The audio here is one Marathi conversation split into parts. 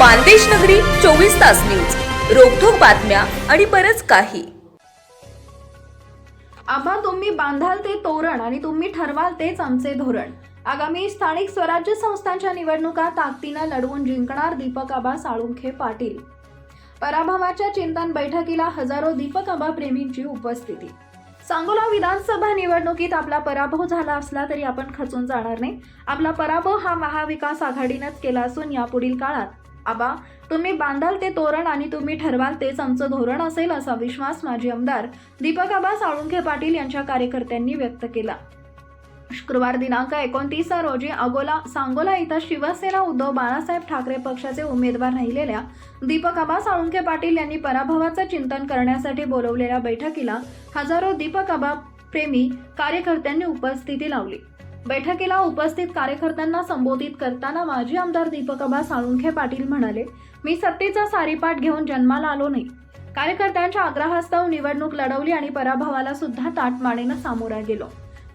मानदेश नगरी चोवीस तास न्यूज. रोखोक बातम्या आणि बरच काही. आबा तुम्ही बांधाल ते तोरण आणि तुम्ही ठरवाल तेच आमचे धोरण. आगामी स्थानिक स्वराज्य संस्थांच्या निवडणुका ताकदीनं लढवून जिंकणार दीपक आबा साळुंखे पाटील. पराभवाच्या चिंतन बैठकीला हजारो दीपक आबा प्रेमींची उपस्थिती. सांगोला विधानसभा निवडणुकीत आपला पराभव झाला असला तरी आपण खचून जाणार नाही. आपला पराभव हा महाविकास आघाडीनंच केला असून यापुढील काळात. आबा तुम्ही बांधाल ते तोरण आणि तुम्ही ठरवाल तेच आमचं धोरण असेल असा विश्वास माजी आमदार दीपक आबा साळुंखे पाटील यांच्या कार्यकर्त्यांनी व्यक्त केला. शुक्रवार दिनांक एकोणतीस रोजी अगोला सांगोला इथं शिवसेना उद्धव बाळासाहेब ठाकरे पक्षाचे उमेदवार राहिलेल्या दीपक आबा साळुंखे पाटील यांनी पराभवाचं चिंतन करण्यासाठी बोलवलेल्या बैठकीला हजारो दीपक आबा प्रेमी कार्यकर्त्यांनी उपस्थिती लावली. बैठकीला उपस्थित कार्यकर्त्यांना संबोधित करताना माजी आमदार दीपक आबा साळुंखे पाटील म्हणाले मी सत्तेचा सारीपाठ घेऊन जन्माला आलो नाही. कार्यकर्त्यांच्या आग्रहास्तव निवडणूक लढवली आणि पराभवाला सुद्धा ताटमानेनं सामोरा गेलो.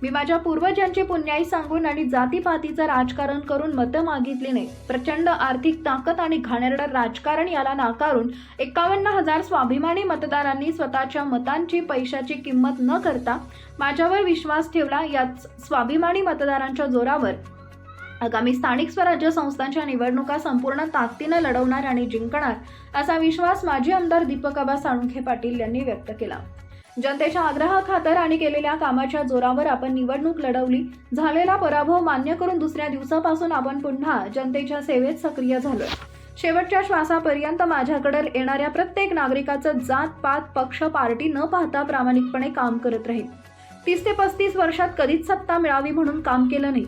मी माझ्या पूर्वजांची पुण्याई सांगून आणि जातीपातीचं राजकारण करून मतं मागितली नाही प्रचंड आर्थिक ताकद आणि घाणेरडं राजकारण याला नाकारून एकावन्न हजार स्वाभिमानी मतदारांनी स्वतःच्या मतांची पैशाची किंमत न करता माझ्यावर विश्वास ठेवला याच स्वाभिमानी मतदारांच्या जोरावर. आगामी स्थानिक स्वराज्य संस्थांच्या निवडणुका संपूर्ण ताकदीनं लढवणार आणि जिंकणार असा विश्वास माजी आमदार दीपक आबा साळुंखे पाटील यांनी व्यक्त केला. जनतेच्या आग्रहाखातर आणि केलेल्या कामाच्या जोरावर आपण निवडणूक लढवली. झालेला पराभव मान्य करून दुसऱ्या दिवसापासून आपण पुन्हा जनतेच्या सेवेत सक्रिय झालो शेवटच्या श्वासापर्यंत माझ्याकडे येणाऱ्या प्रत्येक नागरिकाचं जात पात पक्ष पार्टी न पाहता प्रामाणिकपणे काम करत राहील. तीस ते पस्तीस वर्षात कधीच सत्ता मिळावी म्हणून काम केलं नाही.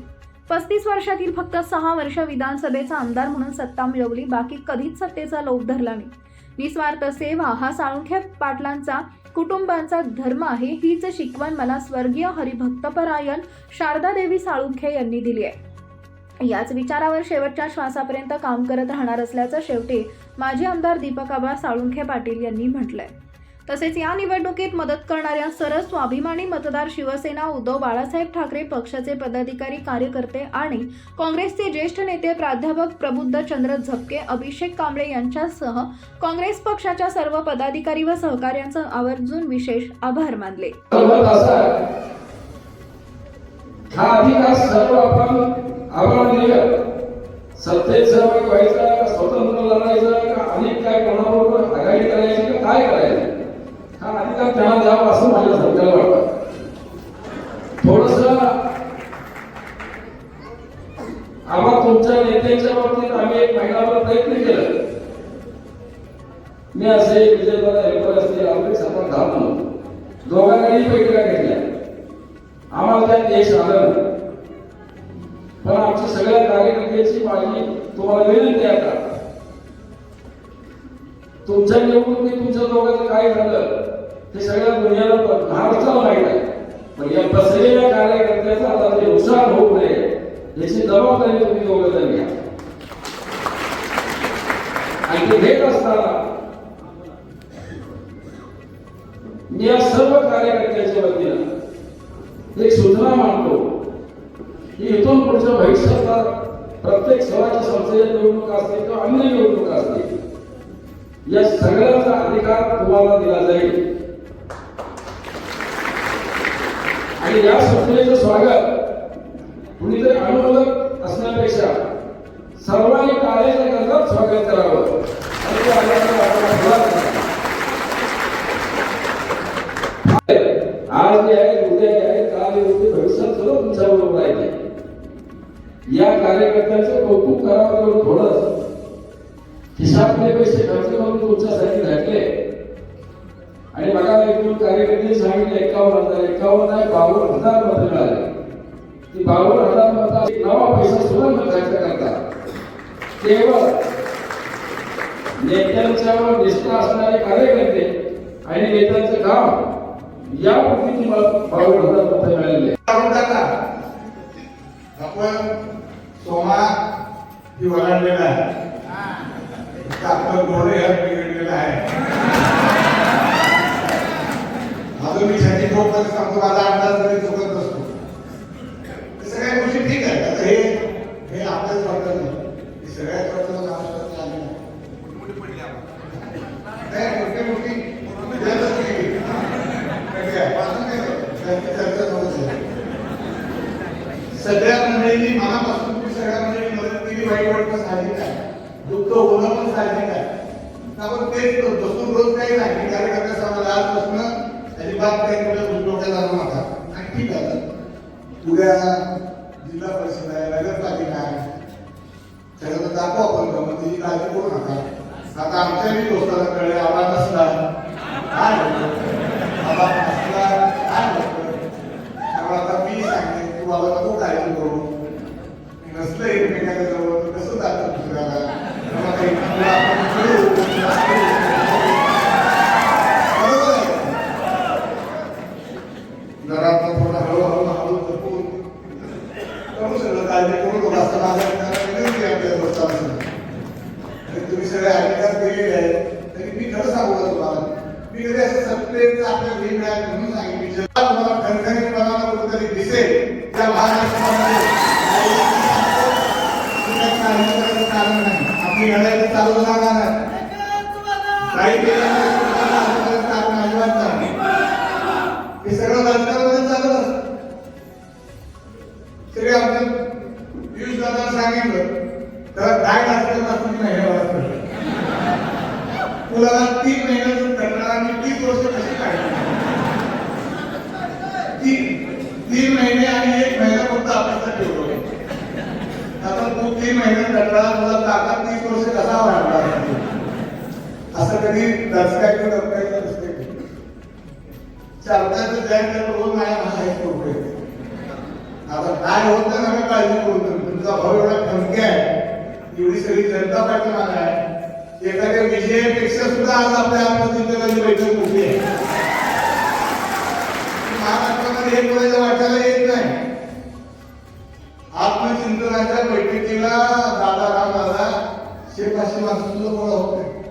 पस्तीस वर्षातील फक्त सहा वर्ष विधानसभेचा आमदार म्हणून सत्ता मिळवली बाकी कधीच सत्तेचा लोभ धरला नाही. निस्वार्थ सेवा हा साळुंखे पाटलांचा कुटुंबांचा धर्म आहे हीच शिकवण मला स्वर्गीय हरिभक्तपरायण शारदा देवी साळुंखे यांनी दिली आहे. याच विचारावर शेवटच्या श्वासापर्यंत काम करत राहणार असल्याचं शेवटी माजी आमदार दीपकाबा साळुंखे पाटील यांनी म्हटलंय. तसेच या निवडणुकीत मदत करणाऱ्या सरस स्वाभिमानी मतदार शिवसेना उद्धव बाळासाहेब ठाकरे पक्षाचे पदाधिकारी कार्यकर्ते आणि काँग्रेसचे ज्येष्ठ नेते प्राध्यापक प्रबुद्ध चंद्र झपके अभिषेक कांबळे यांच्यासह काँग्रेस पक्षाच्या सर्व पदाधिकारी व सहकार्यांचं आवर्जून विशेष आभार मानले. हा अधिकार सर्व आपण आम्हाला सत्तेत सहभागी व्हायचा स्वतंत्र लढायचं का अनेक काय कोणाबरोबर आघाडी करायची का काय करायचं? हा अधिकार त्यांना द्यावा असं माझ्या सरकारला वाटत थोडस आम्हा तुमच्या नेत्यांच्या बाबतीत आम्ही एक महिनाभर प्रयत्न केला. मी असे विजयदादा हेल्पर असतील आम्ही सतत घालतो दोघांकडे बैठका घेतल्या. आम्हाला त्यात यश आलं पण आमच्या सगळ्या कार्यकर्त्यांची माझी तुम्हाला विनंती आता तुमच्या निवडणुकीत तुमच्या दोघांचं काय झालं? ते सगळ्या दुनियाला भारताला माहीत आहे. पण या बसलेल्या कार्यकर्त्याचं आता ते नुकसान होऊ नये. याची जबाबदारी तुम्ही दोघं जण घ्या. आणि ते घेत असताना मी या सर्व कार्यकर्त्यांच्या वतीनं एक सूचना मांडतो की इथून पुढच्या भविष्यातला प्रत्येक स्वराज्य संस्थेच्या निवडणूक असतील किंवा अन्य निवडणूक असतील या सगळ्याचा अधिकार तुम्हाला दिला जाईल. आणि या संस्थेचं स्वागत कुणीतरी अनुमोदक असण्यापेक्षा सर्वांनी टाळ्याच्या गजरात स्वागत करावं. आज जे आहे उद्या जे आहे काल होते भविष्यात सुद्धा तुमच्या बरोबर आहे या कार्यकर्त्यांचं कौतुक करावं तेवढं थोडं. खिशातले पैसे खर्च करून तुमच्यासाठी घातले. आणि मला एकूण कार्यकर्ते सांगितले एकावन्न हजार एकावन्न आहे बावन्न हजार मतं मिळाले. ती बावन्न हजार मतं नवा पैसा सुद्धा खर्च करता केवळ नेत्यांच्यावर निष्ठा असणारे कार्यकर्ते आणि नेत्यांचं काम या पद्धतीने बावन्न हजार मतं मिळालेले टाका आपण सोमा ही ओलांडलेला आहे. आपण गोडे ह्या बिघडलेला आहे त्याची चर्चा नव्हती झाली. सगळ्या मंडळींनी मनापासून सगळ्या मंडळी मदत केली वाईट वाटणं साहजिक आहे. दुःख होणं पण साहजिक आहे. आपण तेच बसून रोज काही नाही. कार्यकर्त्या समाज आजपासून अजिबात काही कुठे डोक्यात आणू नका आणि ठीक आहे. उद्या जिल्हा परिषद आहे नगरपालिका आहे. सगळं तर दाखवू आपण गमत त्याची काळजी करू नका. आता आमच्याही दोस्ताला कळलं आबा नसला काय? होतं? आबा नसला काय होतं? त्यामुळे आता मी सांगते तू बाबा नको काळजी करू नसलं एकमेकाच्या जवळ तर कसं जातं दुसऱ्याला तेव्हा काही तुला आपण खेळू, बरोबर आहे जरा आता थोडा हळूहळू हळू जपून करू सगळं काळजी करू नका असं माझा विचार विनंती आहे आपल्या दोस्तांना आणि तुम्ही सगळे अधिकार दिलेले आहेत तरी मी खरं सांगू का तुम्हाला मी कधी असं सत्तेत आपल्या घरी मिळाल म्हणून सांगितले जेव्हा तुम्हाला खणखणीपणाला कुठेतरी दिसेल त्या महाराष्ट्रामध्ये तुम्ही काळजी करायचं कारण नाही आपली चालू राहणार आहे काही हे सगळं राजकारणामध्ये चालू असतं. सगळे पियुष दादा सांगितलं तर काय राजकारण असतं की नाही हे तीन महिन्यातून कंटाळा आणि तीस वर्ष कशी काढली तीन तीन महिने फक्त अपेक्षा ठेवलो आता तू तीन महिने कंटाळा तुला काका तीस वर्ष कसा वाढला असं कधी दचकायचं दचकायचं नसते. चालताचं जॅन रोज माझ्या भाषेत होते आता काय होत नाही नका काळजी करू तुमचा भाऊ एवढा खमके आहे. एवढी सगळी जनता पाठी मागे आहे. एखाद्या विजयापेक्षा सुद्धा आज आपल्या आतमध्ये शेपाशी माणसं गोळा होत. नाही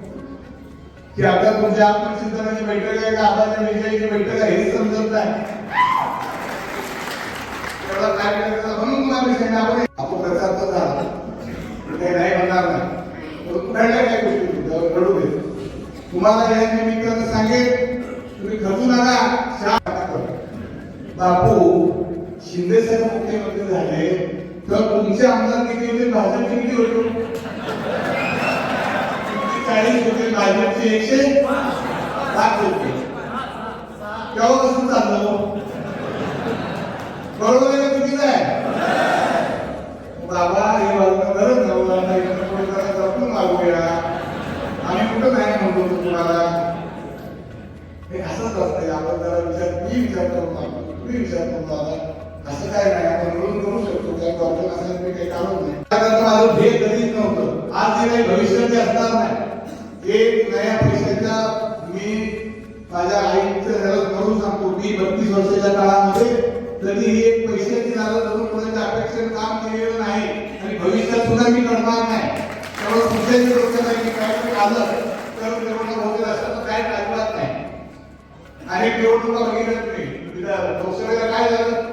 की आता तुमच्या आत्मचिंतनाची बैठक आहे का? आबाच्या विजयाची बैठक आहे हे समजत नाही. म्हणून तुम्हाला मी आपण आपण प्रचार तर झाला. काही नाही म्हणणार नाही काय गोष्टी घडू दे. तुम्हाला या निमित्तानं तुम्ही खचू नका. बापू शिंदे साहेब मुख्यमंत्री झाले तर तुमचे आमदार किती होते भाजपचे किती होते? चाळीस होते भाजपचे एकशे सात होते केव्हापासून चाललं? बरोबर आहे का चुकीचं आहे बाबा हे वागणं गरज जाऊ जपून मागूया आम्ही कुठं नाही म्हणतो तुम्हाला? हे असंच असतंय आपण जरा विचार मी विचार करून मागतो तुम्ही विचार करून मागा असं काय नाही आपण मिळून करू शकतो. काय प्रॉब्लेम असेल मी काही कारण नाही. माझं ध्येय कधीच नव्हतं. आज जे काही ते असणार नाही एक नया पैशाचा मी माझ्या आईचं जरा करून सांगतो मी बत्तीस वर्षाच्या काळामध्ये. कधीही एक पैशाची नाराज धरून कोणाच्या अपेक्षेने काम केलेलं नाही आणि भविष्यात सुद्धा मी करणार नाही. त्यामुळे कुठल्याही डोक्यात आहे काय आलं तर निवडणूक होतील असं तर काय अजिबात नाही. आणि निवडणुका बघितल्या तुम्ही. तिथं लोकसभेला काय झालं?